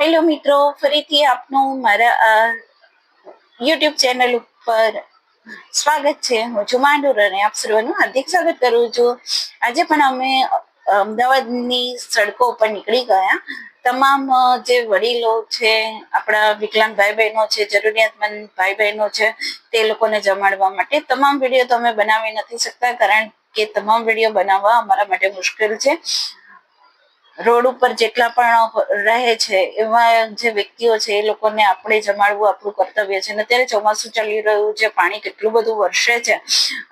Hello મિત્રો. ફરીથી આપનું મારા યુટ્યુબ ચેનલ ઉપર સ્વાગત છે. હું છું માંડુર અને આપ સર્વનું હાર્દિક સ્વાગત કરું છું. આજે પણ અમે અમદાવાદની સડકો ઉપર નીકળી ગયા. તમામ જે વડીલો છે, આપણા વિકલાંગ ભાઈ બહેનો છે, જરૂરિયાતમંદ ભાઈ બહેનો છે, તે લોકોને જમાડવા માટે તમામ વીડિયો તો અમે બનાવી નથી શકતા, કારણ કે તમામ વીડિયો બનાવવા અમારા માટે મુશ્કેલ છે. રોડ ઉપર જેટલા પણ રહે છે એવા જે વ્યક્તિઓ છે, એ લોકોને આપણે જમાડવું આપણું કર્તવ્ય છે. અને અત્યારે ચોમાસું ચાલી રહ્યું છે, પાણી કેટલું બધું વરસે છે.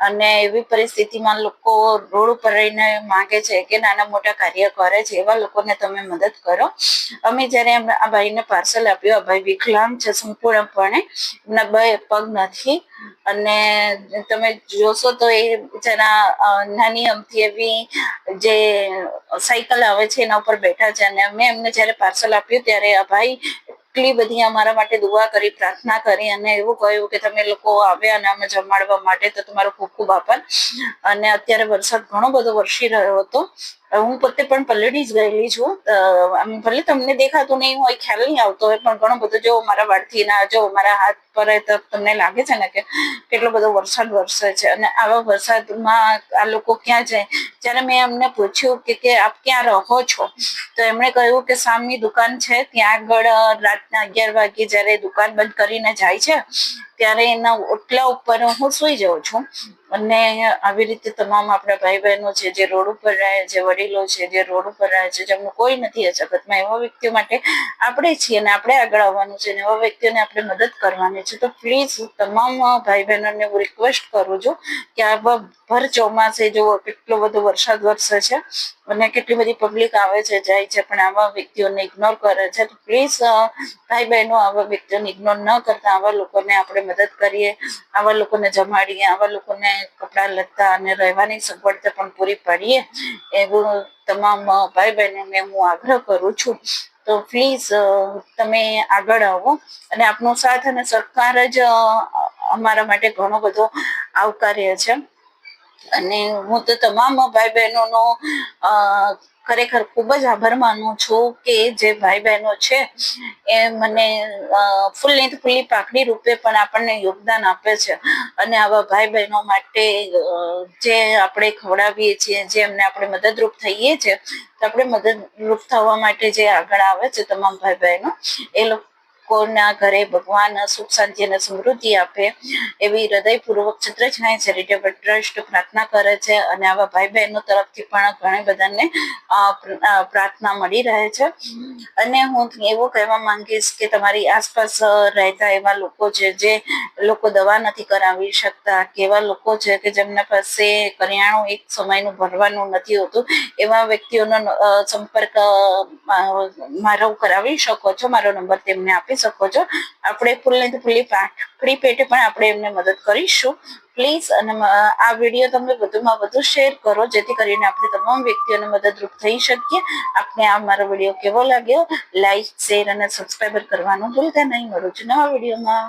અને એવી પરિસ્થિતિમાં લોકો રોડ ઉપર રહીને માંગે છે કે નાના મોટા કાર્ય કરે છે, એવા લોકોને તમે મદદ કરો. અમે જ્યારે આ ભાઈને પાર્સલ આપ્યું, આ ભાઈ વિકલાંગ છે, સંપૂર્ણપણે. એમના બે પગ નથી. અને તમે જોશો તો એ બિચારા નાની અમથી એવી જે સાયકલ આવે છે, એના ઉપર બેઠા છે અને અમે એમને જ્યારે પાર્સલ આપ્યું ત્યારે ભાઈ એટલી બધી અમારા માટે દુઆ કરી, પ્રાર્થના કરી અને એવું કહ્યું કે તમે લોકો આવ્યા અને અમે જમાડવા માટે તો તમારો ખૂબ ખૂબ આભાર. અને અત્યારે વરસાદ ઘણો બધો વરસી રહ્યો હતો. હું પોતે પણ પલળી જ ગયેલી છું. આમ ભલે તમને દેખાતું નહીં હોય, ખ્યાલ નહીં આવતો હોય, પણ ઘણો બધો જો મારા વાળથી ના જો મારા હાથ પર તો તમને લાગે છે ને કે કેટલો બધો વરસાદ વરસે છે. અને આવા વરસાદમાં આ લોકો ક્યાં જાય? જ્યારે મેં એમને પૂછ્યું કે કે આપ ક્યાં રહો છો? તો એમણે કહ્યું કે સામની દુકાન છે, ત્યાં આગળ રાતના અગિયાર વાગે જ્યારે દુકાન બંધ કરીને જાય છે ત્યારે એના ઓટલા ઉપર હું સુઈ જાઉં છું. અને આવી રીતે તમામ આપણા ભાઈ બહેનો છે, જે રોડ ઉપર રહે છે વડીલો છે, જે રોડ ઉપર રહે છે જેમનું કોઈ નથી જગતમાં, એવા વ્યક્તિઓ માટે આપણે છીએ અને આપણે આગળ આવવાનું છે અને એવા વ્યક્તિઓને આપણે મદદ કરવાની છે. તો પ્લીઝ તમામ ભાઈ બહેનોને હું રિક્વેસ્ટ કરું છું કે આ ભર ચોમાસે જો કેટલો બધો વરસાદ વરસે છે અને કેટલી બધી પબ્લિક આવે છે, જાય છે, પણ આવા વ્યક્તિઓને ઇગ્નોર કરે છે, તો પ્લીઝ ભાઈ બહેનો આવા વ્યક્તિઓને ઇગ્નોર ન કરતા, આવા લોકોને આપણે મદદ કરીએ, આવા લોકોને જમાડીએ, આવા લોકોને કપડાં લત્તા અને રહેવાની સગવડતા પણ પૂરી પાડીએ, એવું તમામ ભાઈ બહેનોને હું આગ્રહ કરું છું. તો પ્લીઝ તમે આગળ આવો અને આપનો સાથ અને સરકાર જ અમારા માટે ઘણો બધો આવકાર્ય છે. અને હું તો તમામ ભાઈ બહેનોનો ખરેખર ખૂબ જ આભાર માનું છું કે જે ભાઈ બહેનો છે, એ મને ફૂલ લેન્થ ફૂલ્લી પાકડી રૂપે પણ આપણને યોગદાન આપે છે. અને આવા ભાઈ બહેનો માટે જે આપણે ખવડાવીએ છીએ, જે એમને આપણે મદદરૂપ થઈએ છીએ તો આપણે મદદરૂપ થવા માટે જે આગળ આવે છે તમામ ભાઈ બહેનો, એ લોકોના ઘરે ભગવાન સુખ, શાંતિ અને સમૃદ્ધિ આપે એવી હૃદયપૂર્વક છત્રછાયા ચેરિટેબલ ટ્રસ્ટ પ્રાર્થના કરે છે અને આવા ભાઈ બહેનો તરફથી પણ ઘણા બધાને પ્રાર્થના મળી રહે છે. અને હું એવું કહેવા માંગીશ કે તમારી આસપાસ રહેતા એવા લોકો છે, જે લોકો દવા નથી કરાવી શકતા કેવા લોકો છે કે જેમના પાસે કરિયાણું એક સમયનું ભરવાનું નથી હોતું, એવા વ્યક્તિઓનો સંપર્ક મારો કરાવી શકો છો? મારો નંબર તેમને આપી શકો છો. આપણે ફૂલને ફૂલી ફ્રી પેટે પણ આપણે એમને મદદ કરીશું. પ્લીઝ અને આ વીડિયો તમે વધુમાં વધુ શેર કરો, જેથી કરીને આપણે તમામ વ્યક્તિઓને મદદરૂપ થઈ શકીએ. આપને આ મારો વીડિયો કેવો લાગ્યો? લાઈક શેર અને સબસ્ક્રાઈબર કરવાનું ભૂલતા નહીં. મળું છું નવા વિડીયોમાં